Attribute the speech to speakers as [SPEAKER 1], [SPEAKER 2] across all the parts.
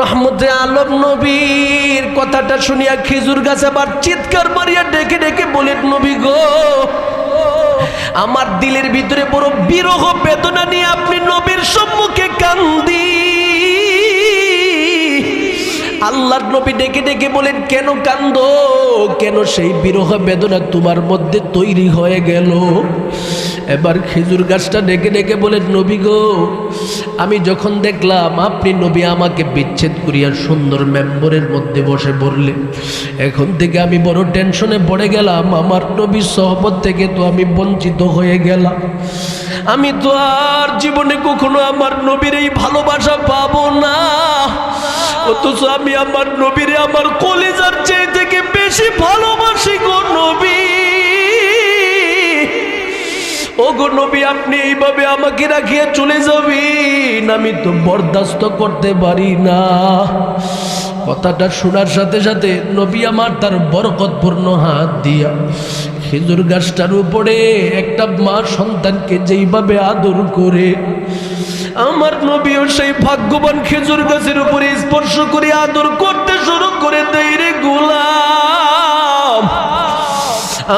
[SPEAKER 1] রহমতে আলম নবীর কথাটা শুনিয়া খেজুর গাছ আবার চিৎকার মারিয়া ডেকে ডেকে বলেন, নবী গো, আমার দিলের ভিতরে বড় বিরহ বেদনা নিয়ে আপনি নবীর সম্মুখে কান্দি। আল্লাহর নবী ডেকে ডেকে বলেন, কেন কান্দ? কেন সেই বিরহ বেদনা তোমার মধ্যে তৈরি হয়ে গেল? এবার খেজুর গাছটা ডেকে ডেকে বলেন, নবী গো, আমি যখন দেখলাম আপনি নবী আমাকে বিচ্ছেদ করিয়া সুন্দর মেম্বরের মধ্যে বসে পড়লেন, এখন থেকে আমি বড় টেনশনে পড়ে গেলাম, আমার নবীর সহবত থেকে তো আমি বঞ্চিত হয়ে গেলাম। আমি তো আর জীবনে কখনো আমার নবীর এই ভালোবাসা পাবো না। অথচ আমি আমার নবীরে আমার কলেজার চেয়ে থেকে বেশি ভালোবাসি গো নবী। ও গো নবী, আপনি এইভাবে আমাকে রাখিয়ে চলে যাবেন, আমি তো বরদাস্ত করতে পারি না। কথাটা শোনার সাথে সাথে নবী আমার তার বরকতপূর্ণ হাত দিয়া খেজুর গাছটার উপরে একটা মা সন্তানকে যেইভাবে আদর করে, আমার নবীও সেই ভাগ্যবান খেজুর গাছের উপরে স্পর্শ করে আদর করতে শুরু করে দেয় রে গোলাম।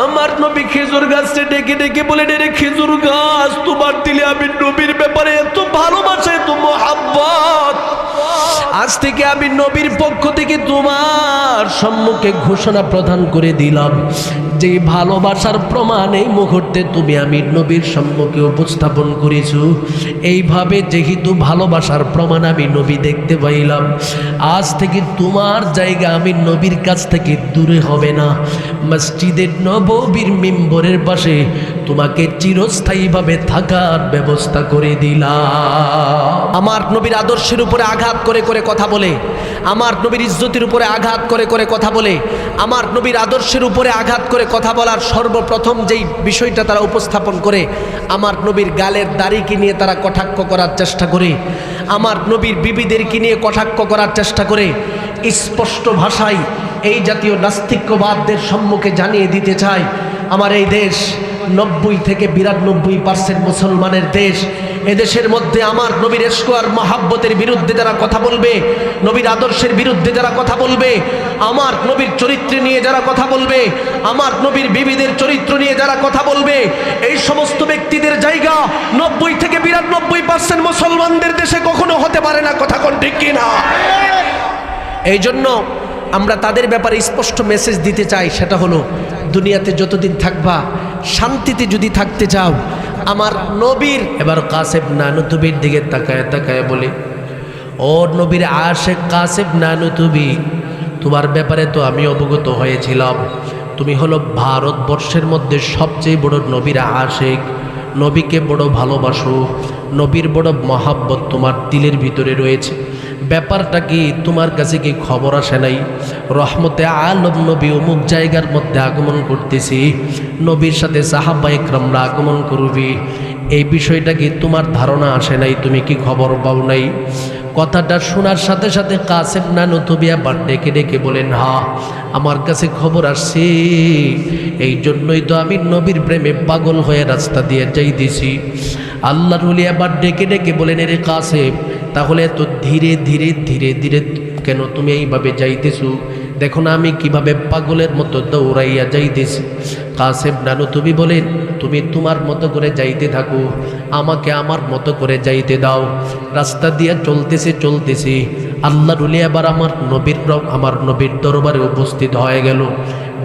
[SPEAKER 1] আমার নবী খেজুর গাছটা ডেকে ডেকে বলে রে খেজুর গাছ, তোমার দিলে আমি নবীর ব্যাপারে এত ভালোবাসা, এত মোহাব্বত। আজ থেকে আমি নবীর পক্ষ থেকে তোমার সম্মুখে ঘোষণা প্রদান করে দিলাম। যে ভালোবাসার প্রমাণ এই মুহূর্তে তুমি আমি নবীর সম্মুখে উপস্থাপন করেছ। এইভাবে যেহেতু ভালোবাসার প্রমাণ আমি নবী দেখতে পাইলাম, আজ থেকে তোমার জায়গা আমি নবীর কাছ থেকে দূরে হবে না। মসজিদের নববীর মেম্বরের পাশে তোমাকে চিরস্থায়ীভাবে থাকার ব্যবস্থা করে দিলাম। আমার নবীর আদর্শের উপরে আঘাত করে করে কথা বলে, আমার নবীর ইজ্জতের উপরে আঘাত করে করে কথা বলে, আমার নবীর আদর্শের উপরে আঘাত করে কথা বলার সর্বপ্রথম যেই বিষয়টা তারা উপস্থাপন করে, আমার নবীর গালের দাড়িকে নিয়ে তারা কটাক্ষ করার চেষ্টা করে, আমার নবীর বিবিদেরকে নিয়ে কটাক্ষ করার চেষ্টা করে, স্পষ্ট ভাষায় এই জাতীয় নাস্তিক্যবাদদের সম্মুখে জানিয়ে দিতে চায় আমার এই দেশ নব্বই থেকে বিরানব্বই পার্সেন্ট মুসলমানের দেশ। এদেশের মধ্যে আমার নবীর এসকোয়ার মহাব্বতের বিরুদ্ধে যারা কথা বলবে, নবীর আদর্শের বিরুদ্ধে যারা কথা বলবে, আমার নবীর চরিত্র নিয়ে যারা কথা বলবে, আমার নবীর বিবিদের চরিত্র নিয়ে যারা কথা বলবে, এই সমস্ত ব্যক্তিদের জায়গা নব্বই থেকে বিরানব্বই পার্সেন্ট মুসলমানদের দেশে কখনো হতে পারে না। কথা কোন ঠিক কিনা? এই জন্য আমরা তাদের ব্যাপারে স্পষ্ট মেসেজ দিতে চাই, সেটা হলো দুনিয়াতে যতদিন থাকবা, শান্তিতে যদি থাকতে চাও, আমার নবীর, এবার কাসেব নানুতুবির দিকে তাকায় তাকায় বলে, ও নবীর আশেক কাসেব নানুতুবি, তোমার ব্যাপারে তো আমি অবগত হয়েছিলাম। তুমি হলো ভারতবর্ষের মধ্যে সবচেয়ে বড় নবীর আশেক। নবীকে বড় ভালোবাসো। নবীর বড় মহাব্বত তোমার দিলের ভিতরে রয়েছে। ব্যাপারটা কি? তোমার কাছে কি খবর আসে নাই? রহমতে আলম নবী অমুক জায়গার মধ্যে আগমন করতেছি। নবীর সাথে সাহাবা একরামরা আগমন করবি। এই বিষয়টা কি তোমার ধারণা আসে নাই? তুমি কি খবর পাও নাই? কথাটা শোনার সাথে সাথে কাসেম না নতুবি আবার ডেকে ডেকে বলেন, হা, আমার কাছে খবর আসছে। এই জন্যই তো আমি নবীর প্রেমে পাগল হয়ে রাস্তা দিয়ে যাইতেছি। আল্লাহর উলি আবার ডেকে ডেকে বলেন রে কাসেম, তাহলে এত ধীরে ধীরে ধীরে ধীরে কেন তুমি এইভাবে যাইতেছো? দেখো না আমি কীভাবে পাগলের মতো দৌড়াইয়া যাইতেছি। কাসেম নানু, তুমি বলেন তুমি তোমার মতো করে যাইতে থাকো, আমাকে আমার মতো করে যাইতে দাও। রাস্তা দিয়ে চলতেছে চলতেছে। আল্লাহ রুলি এবার আমার নবীর আমার নবীর দরবারে উপস্থিত হয়ে গেল।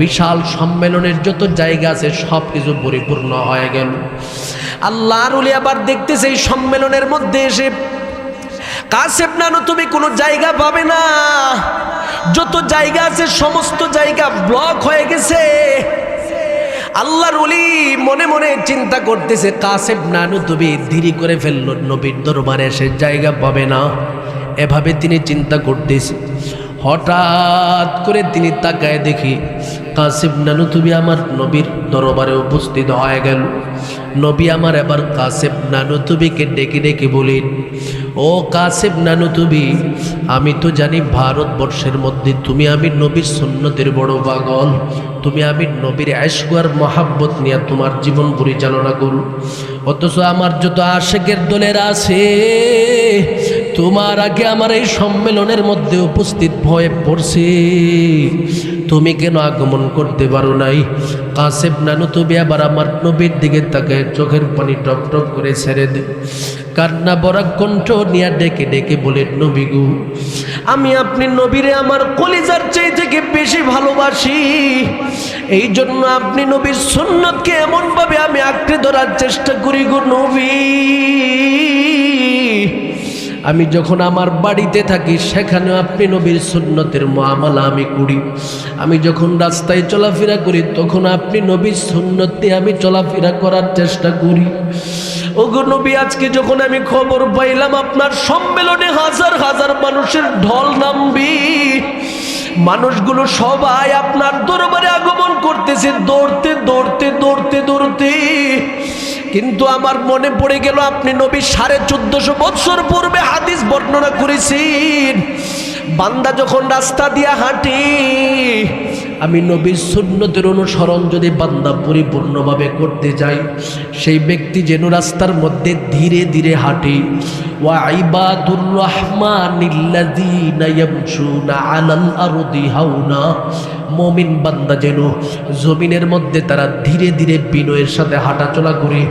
[SPEAKER 1] বিশাল সম্মেলনের যত জায়গা আছে সব কিছু পরিপূর্ণ হয়ে গেল। আল্লাহ রুলি আবার দেখতেছে এই সম্মেলনের মধ্যে এসে, কাসেব নানু, তুমি কোনো জায়গা পাবে না। যত জায়গা আছে, সমস্ত জায়গা ব্লক হয়ে গেছে। আল্লাহর ওলি মনে মনে চিন্তা করতেছে, কাসেব নানু, তুমি দেরি করে ফেলল, নবীর দরবারে সে জায়গা পাবে না। এভাবে তিনি চিন্তা করতেছে। হঠাৎ করে তিনি তাকায় দেখি কাসিব নানু তুমি আমার নবীর দরবারে উপস্থিত হয়ে গেল। নবী আমার এবার কাসেব নানু তুবিকে ডেকে ডেকে বলেন ও কাসেব নানু তুমি, আমি তো জানি ভারতবর্ষের মধ্যে তুমি আমি নবীর সুন্নতের বড় পাগল। তুমি আমি নবীর আশগুয়ার মহাব্বত নিয়ে তোমার জীবন পরিচালনা করু। অথচ আমার যত আশেকের দলের আছে, তোমার আগে আমার এই সম্মেলনের মধ্যে উপস্থিত ভয়ে পড়ছে। তুমি কেন আগমন করতে পারো নাই? কাসেব নানু তুমি আবার আমার নবীর দিকে তাকে চোখের পানি টপ টপ করে ছেড়ে দে। কান্না বরা কণ্ঠ নিয়ে ডেকে ডেকে বলে, নবী গু, আমি আপনি নবীরে আমার কলিজার চেয়ে থেকে বেশি ভালোবাসি। এই জন্য আপনি নবীর সুন্নতকে এমনভাবে আমি আঁকড়ে ধরার চেষ্টা করি গো নবী। আমি যখন আমার বাড়িতে থাকি, সেখানে আপনি নবীর সুন্নতের মামালা আমি করি। আমি যখন রাস্তায় চলাফেরা করি, তখন আপনি নবীর সুন্নতে আমি চলাফেরা করার চেষ্টা করি। ওগো আজকে যখন আমি খবর পাইলাম আপনার সম্মেলনে হাজার হাজার মানুষের ঢল নামবি, মানুষগুলো সবাই আপনার দরবারে আগমন করতেছে, দৌড়তে দৌড়তে দৌড়তে দৌড়তে। কিন্তু আমার মনে পড়ে গেল, আপনি নবী সাড়ে চোদ্দশো বৎসর পূর্বে হাদিস বর্ণনা করেছেন, বান্দা যখন রাস্তা দিয়া হাঁটি আমি নবীর সুন্নতের অনুসরণ যদি বান্দা পরিপূর্ণভাবে করতে যাই, সেই ব্যক্তি যেন রাস্তার মধ্যে ধীরে ধীরে হাঁটে। ওয়াইবাদুর রহমানিল্লাযীনা মমিন বান্দা যেন জমিনের মধ্যে তারা ধীরে ধীরে বিনয়ের সাথে হাঁটাচলা করে।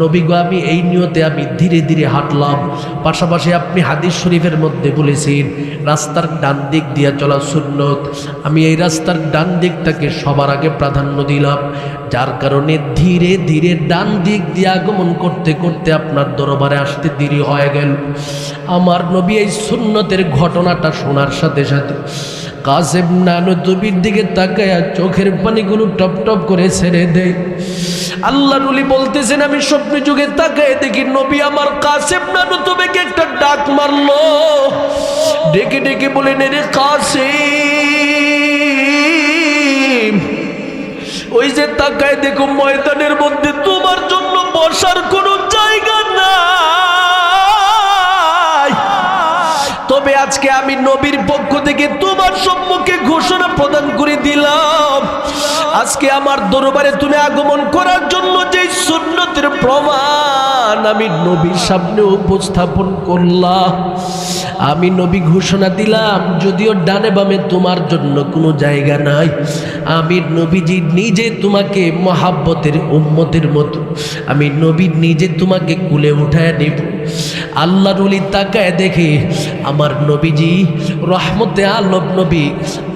[SPEAKER 1] নবীগো আমি এই নিয়তে আমি ধীরে ধীরে হাঁটলাম। পাশাপাশি আপনি হাদিস শরীফের মধ্যে বলেছেন, রাস্তার ডান দিক দিয়ে চলা সুন্নত। আমি এই রাস্তার ডান দিকটাকে সবার আগে প্রাধান্য দিলাম। যার কারণে ধীরে ধীরে ডান দিক দিয়ে আগমন করতে করতে আপনার দরবারে আসতে দেরি হয়ে গেল। আমার নবী এই সুন্নতের ঘটনাটা শোনার সাথে সাথে কাসেম নানু তুবির দিকে তাকায়া চোখের পানিগুলো টপ টপ করে ছেড়ে দেয়। আল্লাহ রুলি বলতেছেন, আমি স্বপ্ন যুগে তাকায় দেখি নবী আমার কাসেম নানু তুবিকে একটা ডাক মারলো। ডেকে ডেকে বলে, নে রে কাসেম ওই যে তাকায় দেখো ময়দানের মধ্যে তোমার জন্য বসার কোনো আজকে আমি নবীর পক্ষ থেকে তোমার সম্মুখে ঘোষণা প্রদান করে দিলাম। আজকে আমার দরবারে তুমি আগমন করার জন্য যে সুন্নতের প্রমাণ আমি নবীর সামনে উপস্থাপন করলাম। আমি নবী ঘোষণা দিলাম, যদিও ডানে বামে তোমার জন্য কোনো জায়গা নাই। আমি নবীজি নিজে তোমাকে মহাব্বতের উম্মতের মতো, আমি নবী নিজে তোমাকে কুলে উঠায় নেব। আল্লাহ রুলি তাকায় দেখে, আমার নবীজি, রহমতে আলম নবী,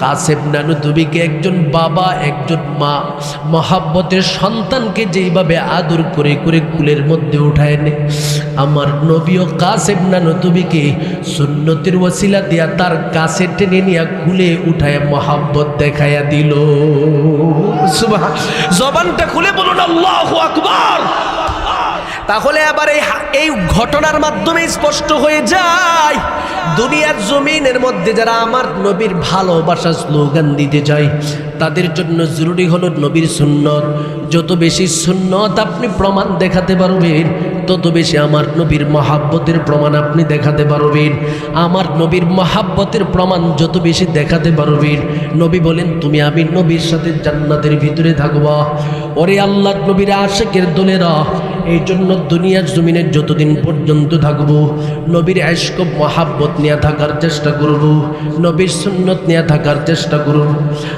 [SPEAKER 1] কাসেম নানু তুবিকে একজন বাবা, একজন মা, মহাব্বতের সন্তানকে যেইভাবে আদর করে করে কুলের মধ্যে উঠায় নে। আমার নবীও কাসেম নানু তুবিকে সুন্নতির ওসিলা দিয়া তার কাছে টেনে নিয়ে কুলে উঠায় মহাব্বত দেখাইয়া দিল। জবানটা খুলে বলুন, আল্লাহ আকবার। তাহলে আবার এই এই ঘটনার মাধ্যমে স্পষ্ট হয়ে যায়, দুনিয়ার জমিনের মধ্যে যারা আমার নবীর ভালোবাসা স্লোগান দিতে চায়, তাদের জন্য জরুরি হলো নবীর সুন্নত। যত বেশি সুন্নত আপনি প্রমাণ দেখাতে পারবেন তত বেশি আমার নবীর মহাব্বতের প্রমাণ আপনি দেখাতে পারবেন, আমার নবীর মহাব্বতের প্রমাণ যত বেশি দেখাতে পারবেন, নবী বলেন, তুমি আমি নবীর সাথে জান্নাতের ভিতরে থাকবা। ওরে আল্লাহ, নবীর আশেকের দলেরা এই জন্য দুনিয়ার জমিনের যতদিন পর্যন্ত থাকব, নবীর আশক মহাব্বত নিয়ে থাকার চেষ্টা করব, নবীর সুন্নত নিয়ে থাকার চেষ্টা করব।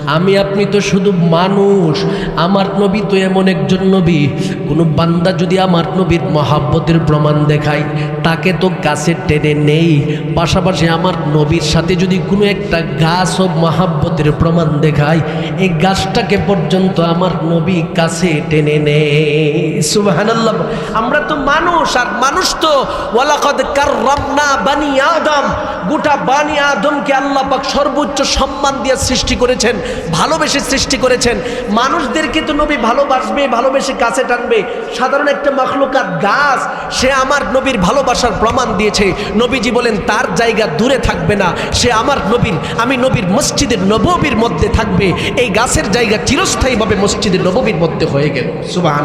[SPEAKER 1] আমি, আপনি তো শুধু মানুষ, আমার নবী তো এমন একজন নবী, কোনো বান্দা যদি আমার নবীর মহাব্বতের প্রমাণ দেখায় তাকে তো গাছে টেনে নেই। পাশাপাশি আমার নবীর সাথে যদি কোনো একটা গাছ ও মহাব্বতের প্রমাণ দেখায় এই গাছটাকে পর্যন্ত আমার নবী কাছে টেনে নেই সুবহানাল্লাহ। আমরা তো মানুষ, আর মানুষ তো ওয়ালাকাদ কাররামনা বানি আদম। গোটা বানি আদমকে আল্লাহ সর্বোচ্চ সম্মান দিয়ে সৃষ্টি করেছেন, ভালোবেসে সৃষ্টি করেছেন। মানুষদেরকে তো নবী ভালোবাসবে, ভালোবেসে কাছে টানবে। সাধারণ একটা মখলুকাত গাছ, সে আমার নবীর ভালোবাসার প্রমাণ দিয়েছে। নবীজি বলেন, তার জায়গা দূরে থাকবে না। সে আমার নবীর, আমি নবীর মসজিদের নববীর মধ্যে থাকবে। এই গাছের জায়গা চিরস্থায়ীভাবে মসজিদের নববীর মধ্যে হয়ে গেল। সুবাহ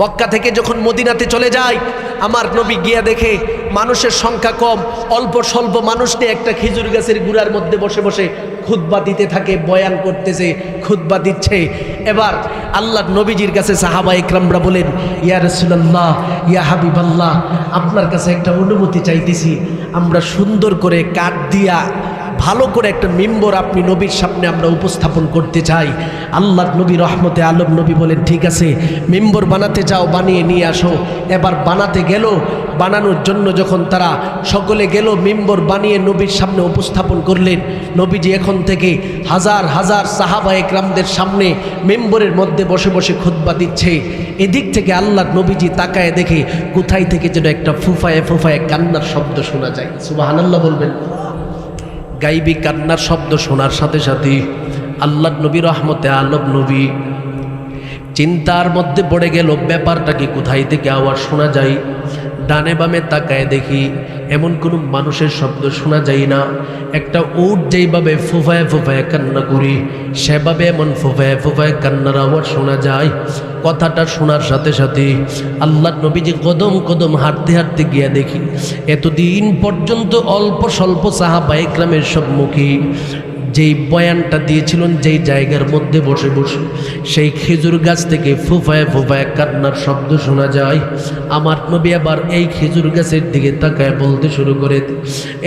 [SPEAKER 1] মক্কা থেকে যখন মদিনাতে চলে যায়, আমার নবী গিয়া দেখে মানুষের সংখ্যা কম, অল্প স্বল্প মানুষ নিয়ে একটা খেজুর গাছের গুড়ার মধ্যে বসে বসে খুতবা দিতে থাকে, বয়ান করতেছে, খুতবা দিচ্ছে। এবার আল্লাহ নবীজির কাছে সাহাবা ইকরামরা বলেন, ইয়া রসুল্লাহ ইয়া হাবিবাল্লাহ, আপনার কাছে একটা অনুমতি চাইতেছি, আমরা সুন্দর করে কাঠ দিয়া ভালো করে একটা মিম্বর আপনি নবীর সামনে আমরা উপস্থাপন করতে চাই। আল্লাহ নবী রহমতে আলম নবী বলেন, ঠিক আছে, মিম্বর বানাতে চাও বানিয়ে নিয়ে আসো। এবার বানাতে গেল, বানানোর জন্য যখন তারা সকলে গেল, মিম্বর বানিয়ে নবীর সামনে উপস্থাপন করলেন। নবীজি এখন থেকে হাজার হাজার সাহাবা একরামদের সামনে মেম্বরের মধ্যে বসে বসে খুতবা দিচ্ছে। এদিক থেকে আল্লাহ নবীজি তাকায় দেখে, কোথায় থেকে যেন একটা ফুফায়ে ফুফায়ে কান্নার শব্দ শোনা যায়। সুবাহ আল্লাহ বলবেন। গাইবি কান্নার শব্দ শোনার সাথে সাথে আল্লাহ নবী রহমতে আলম নবী চিন্তার মধ্যে পড়ে গেল ব্যাপারটা কি কোথায় থেকে আওয়াজ শোনা যায়? ডানে বামে তাকায় দেখি এমন কোনো মানুষের শব্দ শোনা যায় না। একটা উট যেইভাবে ফুফায় ফুফায় কান্না করি, সেভাবে এমন ফুফায় ফুফায় কান্নার আওয়াজ শোনা যায়। কথাটা শোনার সাথে সাথে আল্লাহ নবীজি কদম কদম হাঁটতে হাঁটতে গিয়া দেখি, এতদিন পর্যন্ত অল্প স্বল্প সাহাবা একরামের সম্মুখী যেই বয়ানটা দিয়েছিলেন, যেই জায়গার মধ্যে বসে বসে, সেই খেজুর গাছ থেকে ফুফায় ফুফায় কান্নার শব্দ শোনা যায়। আমার নবী আবার এই খেজুর গাছের দিকে তাকায় বলতে শুরু করে,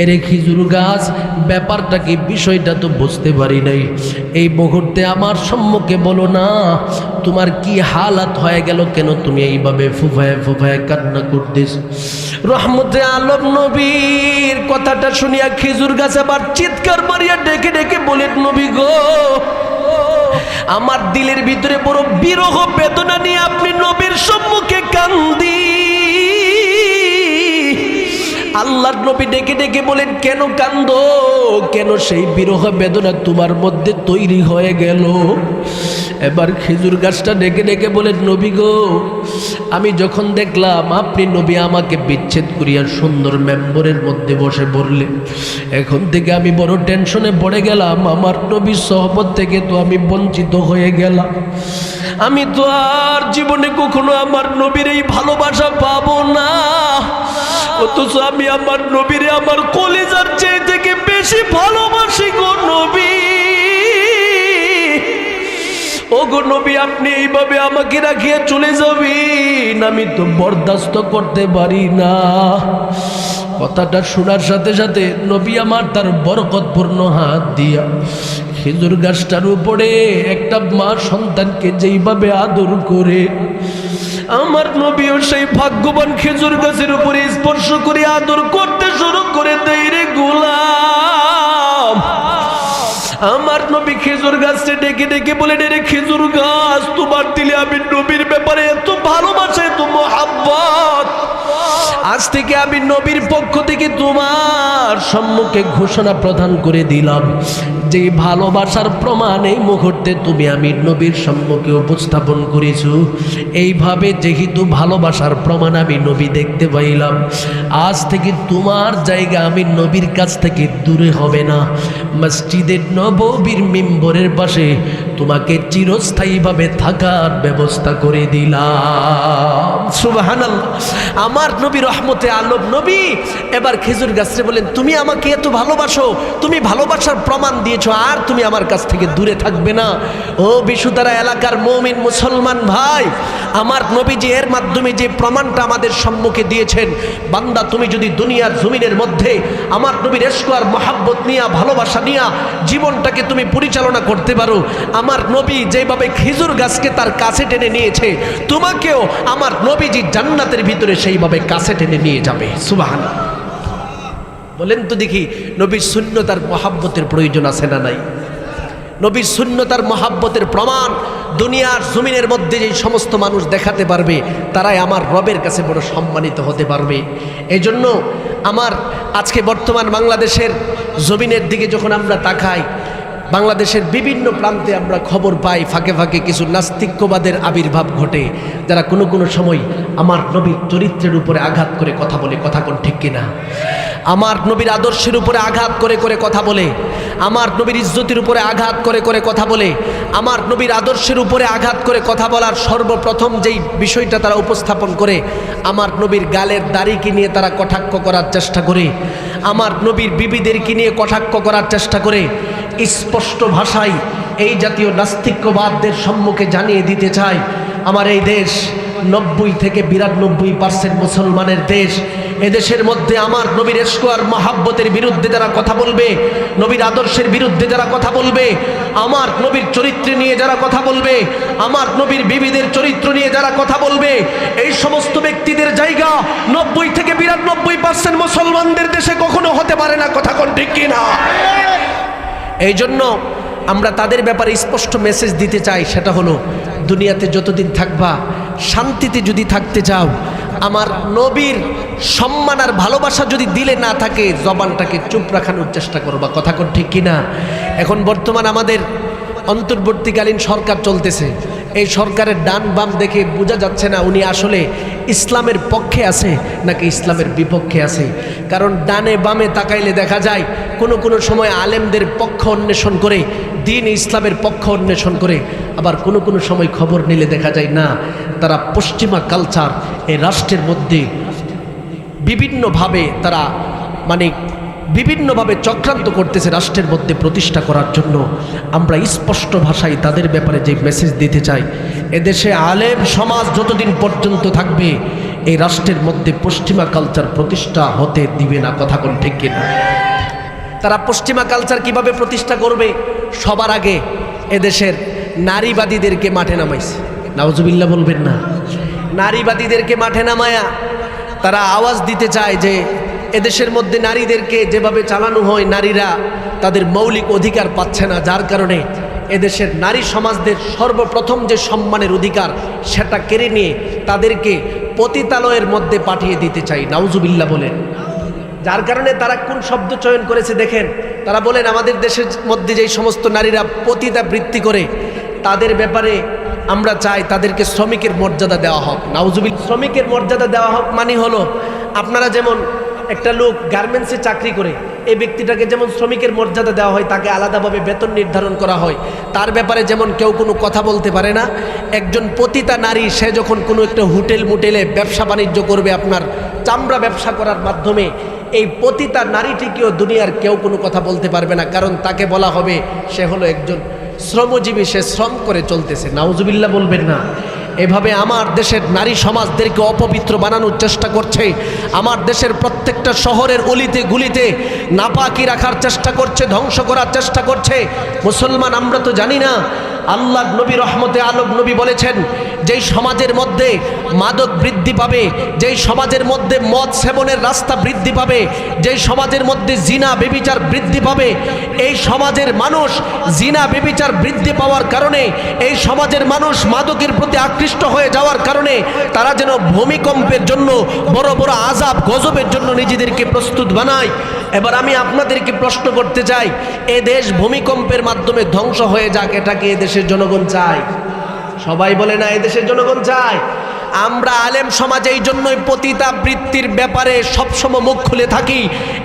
[SPEAKER 1] এরে খেজুর গাছ, ব্যাপারটা কি, বিষয়টা তো বুঝতে পারি নাই। এই মুহূর্তে আমার সম্মুখে বলো না, তোমার কি হালাত হয়ে গেল কেন তুমি এইভাবে ফুফায় ফুফায় কান্না করতেছ? রহমতে আলম নবীর কথাটা শুনিয়া খেজুর গাছ আবার চিৎকার মারিয়া ডেকে ডেকে বলেন নবী গো, আমার দিলের ভিতরে বড় বিরহ বেদনা নিয়ে আপনি নবীর সম্মুখে কান্দি। আল্লাহর নবী ডেকে ডেকে বলেন, কেন কান্দ? কেন সেই বিরহ বেদনা তোমার মধ্যে তৈরি হয়ে গেল? এবার খেজুর গাছটা ডেকে ডেকে বলেন নবী গো, আমি যখন দেখলাম আপনি নবী আমাকে বিচ্ছেদ করিয়া সুন্দর মেম্বরের মধ্যে বসে পড়লেন, এখন থেকে আমি বড় টেনশনে পড়ে গেলাম, আমার নবীর সহবত থেকে তো আমি বঞ্চিত হয়ে গেলাম। আমি তো আর জীবনে কখনো আমার নবীর এই ভালোবাসা পাবো না, অথচ আমি আমার নবীরে আমার কলেজার চেয়ে থেকে বেশি ভালোবাসি গো নবী। ও গো নবী, আপনি এইভাবে আমাকে চলে আমি তো বরদাস্ত করতে পারি না। কথাটা শোনার সাথে সাথে নবী আমার তার বরকতপূর্ণ হাত দিয়া খেজুর গাছটার উপরে একটা মা সন্তানকে যেইভাবে আদর করে, আমার নবীও সেই ভাগ্যবান খেজুর গাছের উপরে স্পর্শ করে আদর করতে শুরু করে দেয় রে গোলাম আমার নবী খেজুর গাছটা ডেকে ডেকে বলে রে, খেজুর গাছ, তোমার দিলে আমি নবীর ব্যাপারে এত ভালোবাসে, এত মোহাব্বত। আজ থেকে আমি নবীর পক্ষ থেকে তোমার সম্মুখে ঘোষণা প্রদান করে দিলাম। যে ভালোবাসার প্রমাণ এই মুহূর্তে তুমি আমি নবীর সম্মুখে উপস্থাপন করেছ। এইভাবে যেহেতু ভালোবাসার প্রমাণ আমি নবী দেখতে পাইলাম, আজ থেকে তোমার জায়গা আমি নবীর কাছ থেকে দূরে হবে না। মসজিদের নববীর মেম্বরের পাশে তোমাকে চিরস্থায়ীভাবে থাকার ব্যবস্থা করে দিলাম। আমার নবী রহমতে আলম নবী, এবার খেজুর বলেন, তুমি আমাকে এত ভালোবাসো, তুমি ভালোবাসার প্রমাণ আর তুমি আমার কাছ থেকে দূরে থাকবে না। ও বিশুদারা এলাকার মৌমিন মুসলমান ভাই, আমার নবীজি এর মাধ্যমে যে প্রমাণটা আমাদের সম্মুখে দিয়েছেন, বান্দা, তুমি যদি দুনিয়ার জমিনের মধ্যে আমার নবীর এসকোয়ার মহাব্বত নিয়া, ভালোবাসা নিয়া, জীবনটাকে তুমি পরিচালনা করতে পারো আমার নবী যেভাবে খেজুর গাছকে তার কাছে টেনে নিয়েছে, তোমাকেও আমার নবীজি জান্নাতের ভিতরে সেইভাবে কাছে টেনে নিয়ে যাবে। সুবাহান বলেন তো দেখি, নবীর শূন্যতার মহাব্বতের প্রয়োজন আছে না নাই? নবীর শূন্যতার মহাব্বতের প্রমাণ দুনিয়ার জমিনের মধ্যে যে সমস্ত মানুষ দেখাতে পারবে, তারাই আমার রবের কাছে বড় সম্মানিত হতে পারবে। এই জন্য আমার আজকে বর্তমান বাংলাদেশের জমিনের দিকে যখন আমরা তাকাই বাংলাদেশের বিভিন্ন প্রান্তে আমরা খবর পাই, ফাঁকে ফাঁকে কিছু নাস্তিক্যবাদের আবির্ভাব ঘটে, যারা কোনো কোনো সময় আমার নবীর চরিত্রের উপরে আঘাত করে কথা বলে, কথা কোন ঠিক কিনা? আমার নবীর আদর্শের উপরে আঘাত করে করে কথা বলে, আমার নবীর ইজ্জতির উপরে আঘাত করে করে কথা বলে, আমার নবীর আদর্শের উপরে আঘাত করে কথা বলার সর্বপ্রথম যেই বিষয়টা তারা উপস্থাপন করে, আমার নবীর গালের দাড়িকে নিয়ে তারা কটাক্ষ করার চেষ্টা করে, আমার নবীর বিবিদেরকে নিয়ে কটাক্ষ করার চেষ্টা করে স্পষ্ট ভাষায় এই জাতীয় নাস্তিক্যবাদদের সম্মুখে জানিয়ে দিতে চাই, আমার এই দেশ নব্বই থেকে বিরানব্বই পার্সেন্ট মুসলমানের দেশ। এদেশের মধ্যে আমার নবীর এসকোয়ার মহাব্বতের বিরুদ্ধে যারা কথা বলবে, নবীর আদর্শের বিরুদ্ধে যারা কথা বলবে, আমার নবীর চরিত্র নিয়ে যারা কথা বলবে, আমার নবীর বিবিদের চরিত্র নিয়ে যারা কথা বলবে, এই সমস্ত ব্যক্তিদের জায়গা নব্বই থেকে বিরানব্বই পার্সেন্ট মুসলমানদের দেশে কখনো হতে পারে না, কথা কোন ঠিক কিনা? এই জন্য আমরা তাদের ব্যাপারে স্পষ্ট মেসেজ দিতে চাই, সেটা হলো, দুনিয়াতে যতদিন থাকবা, শান্তিতে যদি থাকতে চাও, আমার নবীর সম্মান আর ভালোবাসা যদি দিলে না থাকে, জবানটাকে চুপ রাখানোর চেষ্টা করবা। কথা কোন ঠিক কিনা? এখন বর্তমান আমাদের অন্তর্বর্তীকালীন সরকার চলতেছে। এই সরকারের ডান বাম দেখে বোঝা যাচ্ছে না উনি আসলে ইসলামের পক্ষে আছে নাকি ইসলামের বিপক্ষে আছে। কারণ ডানে বামে তাকাইলে দেখা যায়, কোনো কোনো সময় আলেমদের পক্ষ অন্বেষণ করে, দিন ইসলামের পক্ষ অন্বেষণ করে, আবার কোনো কোনো সময় খবর নিলে দেখা যায়, না, তারা পশ্চিমা কালচার এই রাষ্ট্রের মধ্যে বিভিন্নভাবে তারা মানে বিভিন্নভাবে চক্রান্ত করতেছে রাষ্ট্রের মধ্যে প্রতিষ্ঠা করার জন্য। আমরা স্পষ্ট ভাষায় তাদের ব্যাপারে যে মেসেজ দিতে চাই, এদেশে আলেম সমাজ যতদিন পর্যন্ত থাকবে, এই রাষ্ট্রের মধ্যে পশ্চিমা কালচার প্রতিষ্ঠা হতে দিবে না, কথা কোন ঠিক কিনা? তারা পশ্চিমা কালচার কীভাবে প্রতিষ্ঠা করবে? সবার আগে এদেশের নারীবাদীদেরকে মাঠে নামাইছে। নাওজুবিল্লা বলবেন না। নারীবাদীদেরকে মাঠে নামায়া তারা আওয়াজ দিতে চায় যে এদেশের মধ্যে নারীদেরকে যেভাবে চালানো হয়, নারীরা তাদের মৌলিক অধিকার পাচ্ছে না, যার কারণে এদেশের নারী সমাজদের সর্বপ্রথম যে সম্মানের অধিকার, সেটা কেড়ে নিয়ে তাদেরকে পতিতালয়ের মধ্যে পাঠিয়ে দিতে চাই। নাউজুবিল্লা বলেন। যার কারণে তারা কোন শব্দ চয়ন করেছে দেখেন, তারা বলেন, আমাদের দেশের মধ্যে যেই সমস্ত নারীরা পতিতা বৃত্তি করে, তাদের ব্যাপারে আমরা চাই তাদেরকে শ্রমিকের মর্যাদা দেওয়া হোক। নাউজুবিল শ্রমিকের মর্যাদা দেওয়া হোক মানে হলো, আপনারা যেমন একটা লোক গার্মেন্টসে চাকরি করে, এই ব্যক্তিটাকে যেমন শ্রমিকের মর্যাদা দেওয়া হয়, তাকে আলাদাভাবে বেতন নির্ধারণ করা হয়। তার ব্যাপারে যেমন কেউ কোনো কথা বলতে পারে না, একজন পতিতা নারী, সে যখন কোনো একটা হোটেল মোটেলে ব্যবসা বাণিজ্য করবে আপনার চামড়া ব্যবসা করার মাধ্যমে, এই পতিতা নারীটিকেও দুনিয়ার কেউ কোনো কথা বলতে পারবে না, কারণ তাকে বলা হবে সে হলো একজন শ্রমজীবী, সে শ্রম করে চলতেছে। নাউজুবিল্লা বলবেন না। এভাবে আমার দেশের নারী সমাজদেরকে অপবিত্র বানানোর চেষ্টা করছে। আমার দেশের প্রত্যেকটা শহরের অলিতে গুলিতে নাপাকি রাখার চেষ্টা করছে, ধ্বংস করার চেষ্টা করছে। মুসলমান, আমরা তো জানি না। আল্লাহ নবী রহমতে আলম নবী বলেছেন যেই সমাজের মধ্যে মাদক বৃদ্ধি পাবে, যেই সমাজের মধ্যে মদ সেবনের রাস্তা বৃদ্ধি পাবে, যেই সমাজের মধ্যে জিনা, বেবিচার বৃদ্ধি পাবে, এই সমাজের মানুষ জিনা, বেবিচার বৃদ্ধি পাওয়ার কারণে, এই সমাজের মানুষ মাদকের প্রতি আকৃষ্ট হয়ে যাওয়ার কারণে, তারা যেন ভূমিকম্পের জন্য, বড় বড় আজাব গজবের জন্য নিজেদেরকে প্রস্তুত বানায়। এবার আমি আপনাদেরকে প্রশ্ন করতে চাই, এ দেশ ভূমিকম্পের মাধ্যমে ধ্বংস হয়ে যাক এটাকে এ দেশের জনগণ চায়? সবাই বলে না এদেশের জনগণ চায়। আমরা আলেম সমাজ এই জন্যই পতিতা বৃত্তির ব্যাপারে সবসময় মুখ খুলে থাকি।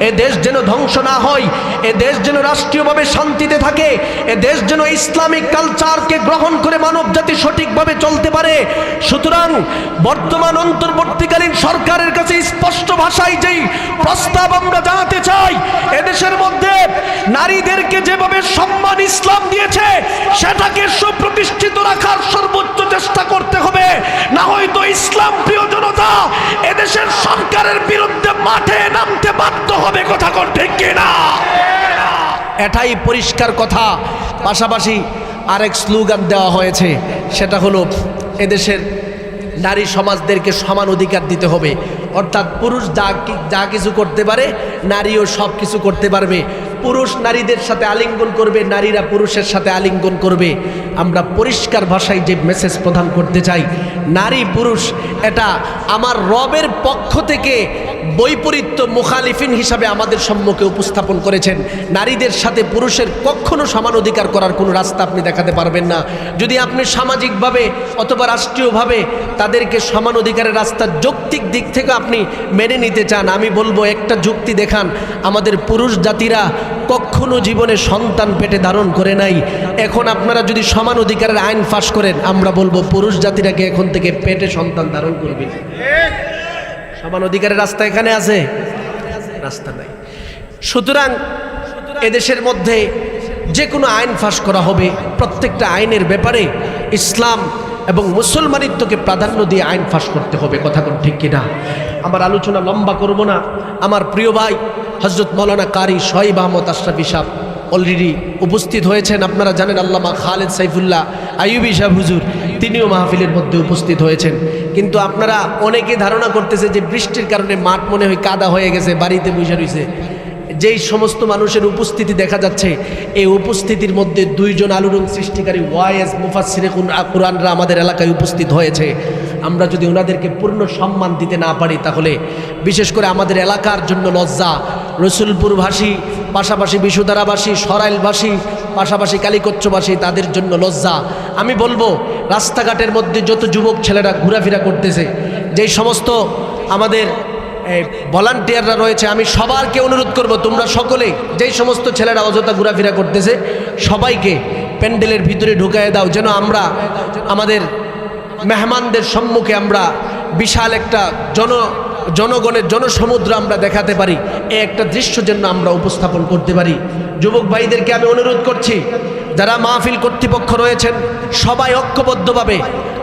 [SPEAKER 1] এ দেশ যেন ধ্বংস না হয়, এ দেশ যেন রাষ্ট্রীয়ভাবে শান্তিতে থাকে, এ দেশ যেন ইসলামিক কালচারকে গ্রহণ করে মানব জাতি সঠিকভাবে চলতে পারে। সুতরাং বর্তমান অন্তর্বর্তীকালীন সরকারের কাছে স্পষ্ট ভাষায় যেই প্রস্তাব আমরা জানাতে চাই এদেশের মধ্যে নারীদেরকে যেভাবে সম্মান ইসলাম দিয়েছে, সেটাকে সুপ্রতিষ্ঠিত রাখার সর্বোচ্চ চেষ্টা করতে হবে। না হয়তো ইসলাম প্রিয় জনতা, এদেশের সরকারের বিরুদ্ধে মাঠে নামতে বাধ্য হবে কথা কোন ঠিক কিনা? এটাই পরিষ্কার কথা। পাশাপাশি আরেক স্লোগান দেওয়া হয়েছে, সেটা হলো এদেশের নারী সমাজদেরকে সমান অধিকার দিতে হবে। অর্থাৎ পুরুষ যা যা কিছু করতে পারে, নারীও সব কিছু করতে পারবে। পুরুষ নারীদের সাথে আলিঙ্গন করবে, নারীরা পুরুষের সাথে আলিঙ্গন করবে। আমরা পরিষ্কার ভাষায় যে মেসেজ প্রদান করতে চাই নারী পুরুষ এটা আমার রবের পক্ষ থেকে বৈপরীত্য মুখালিফিন হিসাবে আমাদের সম্মুখে উপস্থাপন করেছেন। নারীদের সাথে পুরুষের কখনো সমান অধিকার করার কোনো রাস্তা আপনি দেখাতে পারবেন না। যদি আপনি সামাজিকভাবে অথবা রাষ্ট্রীয়ভাবে তাদেরকে সমান অধিকারের রাস্তা যৌক্তিক দিক থেকে আপনি মেনে নিতে চান, আমি বলব একটা যুক্তি দেখান, আমাদের পুরুষ জাতিরা কখনো জীবনে সন্তান পেটে ধারণ করে নাই। এখন আপনারা যদি সমান অধিকারের আইন ফাঁস করেন, আমরা বলব পুরুষ জাতিরাকে এখন থেকে পেটে সন্তান ধারণ করবে? সমান অধিকারের রাস্তা এখানে আছে? রাস্তা নাই। সুতরাং এদেশের মধ্যে যে কোনো আইন ফাঁস করা হবে, প্রত্যেকটা আইনের ব্যাপারে ইসলাম এবং মুসলমানিত্বকে প্রাধান্য দিয়ে আইন ফাঁস করতে হবে, কথা কোন ঠিক কিনা? আমার আলোচনা লম্বা করব না। আমার প্রিয় ভাই হজরত মৌলানা কারি শহীব আহমদ আশরাফি সাহ অলরেডি উপস্থিত হয়েছেন। আপনারা জানেন আল্লামা খালেদ সাইফুল্লাহ আইয়ুবি সাহ হুজুর। তিনিও মাহফিলের মধ্যে উপস্থিত হয়েছেন। কিন্তু আপনারা অনেকে ধারণা করতেছে যে বৃষ্টির কারণে মাঠ মনে হয় কাদা হয়ে গেছে, বাড়িতে বসে রয়েছে যেই সমস্ত মানুষের উপস্থিতি দেখা যাচ্ছে, এই উপস্থিতির মধ্যে দুইজন আলোড়ন সৃষ্টিকারী ওয়াইএস মুফাসিরে কুরআনরা আমাদের এলাকায় উপস্থিত হয়েছে। আমরা যদি ওনাদেরকে পূর্ণ সম্মান দিতে না পারি তাহলে, বিশেষ করে আমাদের এলাকার জন্য লজ্জা। রসুলপুরভাষী পাশাপাশি বিশুদারাবাসী সরাইলবাসী, পাশাপাশি কালীকচ্ছবাসী তাদের জন্য লজ্জা। আমি বলব, রাস্তাঘাটের মধ্যে যত যুবক ছেলেরা ঘোরাফেরা করতেছে, যেই সমস্ত আমাদের ভলান্টিয়াররা রয়েছে, আমি সবারকে অনুরোধ করব, তোমরা সকলে, যেই সমস্ত ছেলেরা অযথা ঘোরাফেরা করতেছে, সবাইকে প্যান্ডেলের ভিতরে ঢুকায় দাও, যেন আমরা আমাদের মেহমানদের সম্মুখে আমরা বিশাল একটা জন, জনগণের জনসমুদ্র আমরা দেখাতে পারি। এ একটা দৃশ্য যেন আমরা উপস্থাপন করতে পারি। যুবক ভাইদেরকে আমি অনুরোধ করছি, যারা মাহফিল কর্তৃপক্ষ রয়েছেন, সবাই ঐক্যবদ্ধভাবে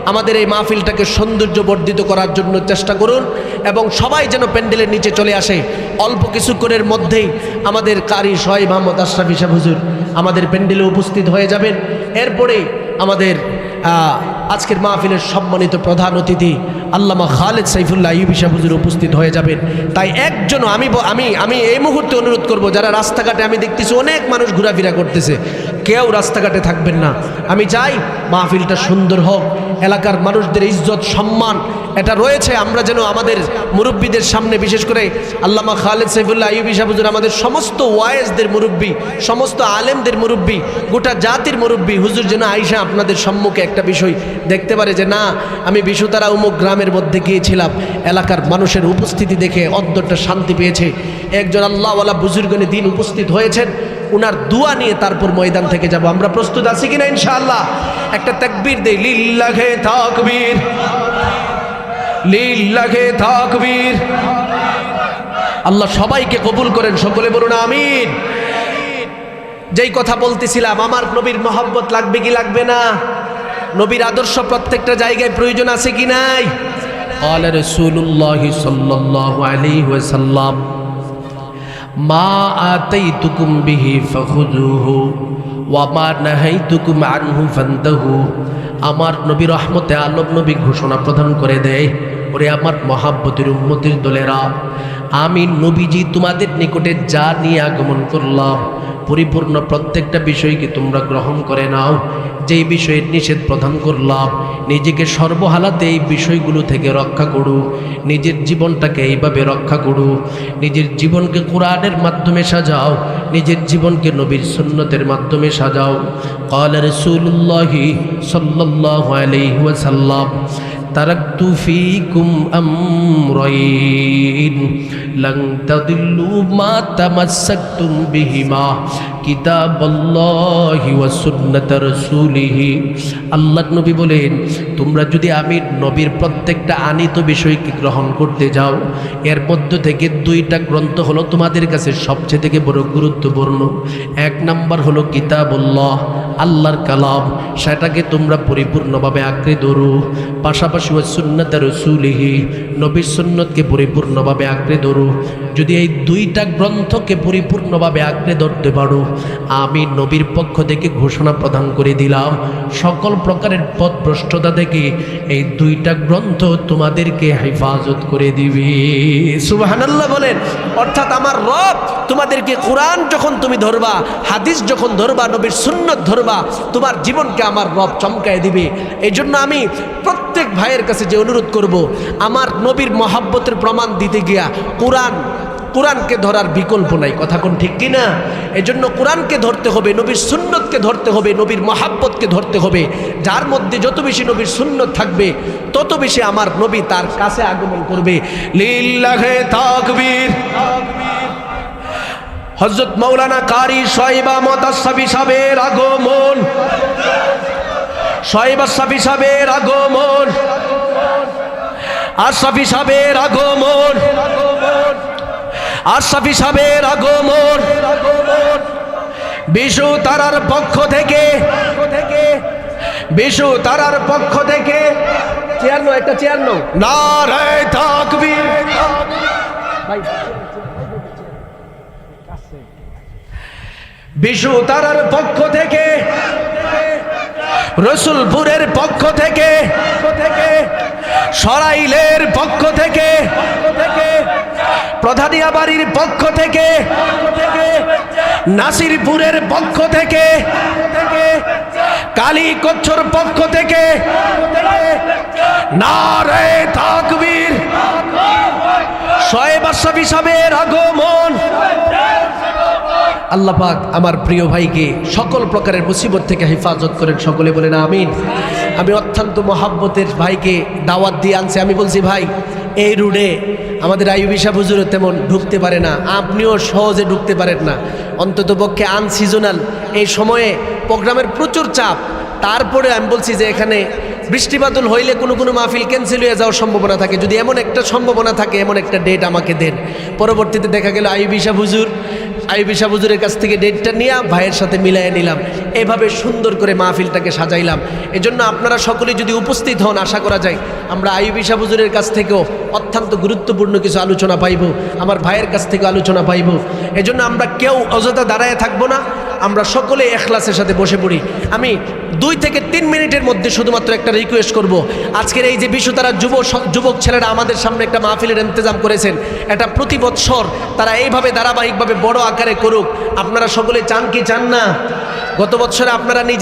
[SPEAKER 1] আমাদের এই মাহফিলটাকে সৌন্দর্য বর্ধিত করার জন্য চেষ্টা করুন এবং সবাই যেন প্যান্ডেলের নিচে চলে আসে। অল্প কিছুক্ষণের মধ্যেই আমাদের কারি সোহাইব মোহাম্মদ আশরাফ ইসাব হুজুর আমাদের প্যান্ডেলে উপস্থিত হয়ে যাবেন। এরপরে আমাদের আজকের মাহফিলের সম্মানিত প্রধান অতিথি আল্লামা খালেদ সাইফুল্লাহ ইউবি হুজুর উপস্থিত হয়ে যাবেন। তাই একজন আমি আমি আমি এই মুহূর্তে অনুরোধ করব, যারা রাস্তাঘাটে আমি দেখতেছি অনেক মানুষ ঘোরাফেরা করতেছে। কেউ রাস্তাঘাটে থাকবেন না। আমি চাই মাহফিলটা সুন্দর হোক, এলাকার মানুষদের ইজ্জত, সম্মান, এটা রয়েছে। আমরা যেন আমাদের মুরব্বীদের সামনে, বিশেষ করে আল্লামা খালেদ সাইফুল্লাহ আইয়ুবি সাহেব হুজুর আমাদের সমস্ত ওয়ায়েজদের মুরব্বী, সমস্ত আলেমদের মুরব্বী, গোটা জাতির মুরব্বী, হুজুর যেন আইসা আপনাদের সম্মুখে একটা বিষয় দেখতে পারে যে, না, আমি বিশুতারা উমুক গ্রামের মধ্যে গিয়েছিলাম। এলাকার মানুষের উপস্থিতি দেখে অন্তরটা শান্তি পেয়েছে। একজন আল্লাহওয়ালা বুজুর্গনে দিন উপস্থিত হয়েছেন। উনার দোয়া নিয়ে তারপর ময়দান থেকে যাব আমরা প্রস্তুত আছি কিনা ইনশাআল্লাহ একটা তাকবীর দেই লিল্লাহে তাকবীর লিল্লাহে তাকবীর আল্লাহ সবাইকে কবুল করেন সকলে বলুন আমিন যেই কথা বলতেছিলাম আমার নবীর মহব্বত লাগবে কি লাগবে না নবীর আদর্শ প্রত্যেকটা জায়গায় প্রয়োজন আছে কি নাই قال رسول الله صلى الله عليه وسلم মা আতাইতুকুম বিহি ফাখুযুহু ওয়ামা নাহাই তুকুম আনহু ফান্তাহু। আমার নবী রহমতে আলম নবী ঘোষণা প্রদান করে দেয়, ওরে আমার মহাব্বতের উন্মতির দলেরা, আমি নবীজি তোমাদের নিকটে যা নিয়ে আগমন করলাম পরিপূর্ণ প্রত্যেকটা বিষয়কে তোমরা গ্রহণ করে নাও। যেই বিষয়ের নিষেধ প্রদান করলাম, নিজেকে সর্বহালাতে এই বিষয়গুলো থেকে রক্ষা করু, নিজের জীবনটাকে এইভাবে রক্ষা করু, নিজের জীবনকে কোরআনের মাধ্যমে সাজাও, নিজের জীবনকে নবীর সুন্নতের মাধ্যমে সাজাও। কলার সুল্লাহি সাল্লাহ আলহিহাসাল্লাম تركت فيكم أمرين لن تضلوا ما تمسكتم بهما কিতাব সুন্নত রসুলিহি আল্লাহ নবী বলেন তোমরা যদি আমি নবীর প্রত্যেকটা আনিত বিষয়কে গ্রহণ করতে যাও এর মধ্য থেকে দুইটা গ্রন্থ হলো তোমাদের কাছে সবচেয়ে থেকে বড় গুরুত্বপূর্ণ এক নাম্বার হলো কিতাবুল্লাহ আল্লাহর কালাম সেটাকে তোমরা পরিপূর্ণভাবে আঁকড়ে ধরো পাশাপাশি নবীর সুন্নতকে পরিপূর্ণভাবে আঁকড়ে ধরো। যদি এই দুইটা গ্রন্থকে পরিপূর্ণভাবে আঁকড়ে ধরতে পারো, আমি নবীর পক্ষ থেকে ঘোষণা প্রদান করে দিলাম, সকল প্রকারের পথভ্রষ্টতা থেকে এই দুইটা গ্রন্থ তোমাদেরকে হেফাজত করে দিবে। সুবহানাল্লাহ বলেন, অর্থাৎ আমার রব তোমাদেরকে কোরআন যখন তুমি ধরবা, হাদিস যখন ধরবা, নবীর সুন্নত ধরবা, তোমার জীবনকে আমার রব চমকায় দিবে। এই জন্য আমি প্রত্যেক ভাইয়ের কাছে যে অনুরোধ করব, আমার নবীর মহাব্বতের প্রমাণ দিতে গিয়া কোরআন, কোরআনকে ধরার বিকল্প নাই। কথা কোন ঠিক কিনা এজন্য কোরআনকে ধরতে হবে, নবীর সুন্নতকে ধরতে হবে, নবীর মহাব্বতকে ধরতে হবে। যার মধ্যে যত বেশি নবীর সুন্নত থাকবে, তত বেশি আমার নবী তার কাছে আগমন করবে। হজরত মৌলানা কারি সাহেবা মতাসাবি সাহেবের আগমন। সাহেবা সাফি সাহেবের আগমন। আশরাফি সাহেবের আগমন। আশরাফি সাহেবের আগমন। বিশু তারার পক্ষ থেকে, বিশু তারার পক্ষ থেকে। চেয়ার একটা চেয়ার নো থাকবি বিশু তারার পক্ষ থেকে রসুলপুরের পক্ষ থেকে, সরাইলের পক্ষ থেকে প্রধানিয়া বাড়ির পক্ষ থেকে, নাসিরপুরের পক্ষ থেকে কালী কচ্ছর পক্ষ থেকে, নারে তাকবীর। শয়েব আশরাফি সাহেবের আগমন। আল্লাহ পাক আমার প্রিয় ভাইকে সকল প্রকারের মুসিবত থেকে হেফাজত করেন সকলে বলেন আমিন। আমি অত্যন্ত মহাব্বতের ভাইকে দাওয়াত দিয়ে আনছি। আমি বলছি, ভাই, এই রুডে আমাদের আইবি সাহ হুজুরও তেমন ঢুকতে পারে না। আপনিও সহজে ঢুকতে পারেন না। অন্তত পক্ষে আনসিজনাল এই সময়ে প্রোগ্রামের প্রচুর চাপ। তারপরে আমি বলছি যে এখানে বৃষ্টিবাদল হইলে কোনো কোনো মাহফিল ক্যান্সেল হয়ে যাওয়ার সম্ভাবনা থাকে। যদি এমন একটা সম্ভাবনা থাকে, এমন একটা ডেট আমাকে দেন। পরবর্তীতে দেখা গেল আইবি সাহ হুজুর আইবি সাহ হুজুরের কাছ থেকে ডেটটা নিয়ে ভাইয়ের সাথে মিলাইয়ে নিলাম। এভাবে সুন্দর করে মাহফিলটাকে সাজাইলাম। এজন্য আপনারা সকলে যদি উপস্থিত হন, আশা করা যায় আমরা আইবি সাহ হুজুরের কাছ থেকেও অত্যন্ত গুরুত্বপূর্ণ কিছু আলোচনা পাইব, আমার ভাইয়ের কাছ থেকে আলোচনা পাইব। এজন্য আমরা কেউ অযথা দাঁড়ায় থাকব না। আমরা সকলে এখলাসের সাথে বসে পড়ি। আমি দুই থেকে তিন মিনিটের মধ্যে শুধুমাত্র একটা রিকোয়েস্ট করব। আজকের এই যে বিশ্ব তারা যুব যুবক ছেলেরা আমাদের সামনে একটা মাহফিলের ইন্তজাম করেছেন, এটা প্রতি বৎসর তারা এইভাবে ধারাবাহিকভাবে বড় আকারে করুক। আপনারা সকলে চান কি চান না? গত বছরে আপনারা নিজের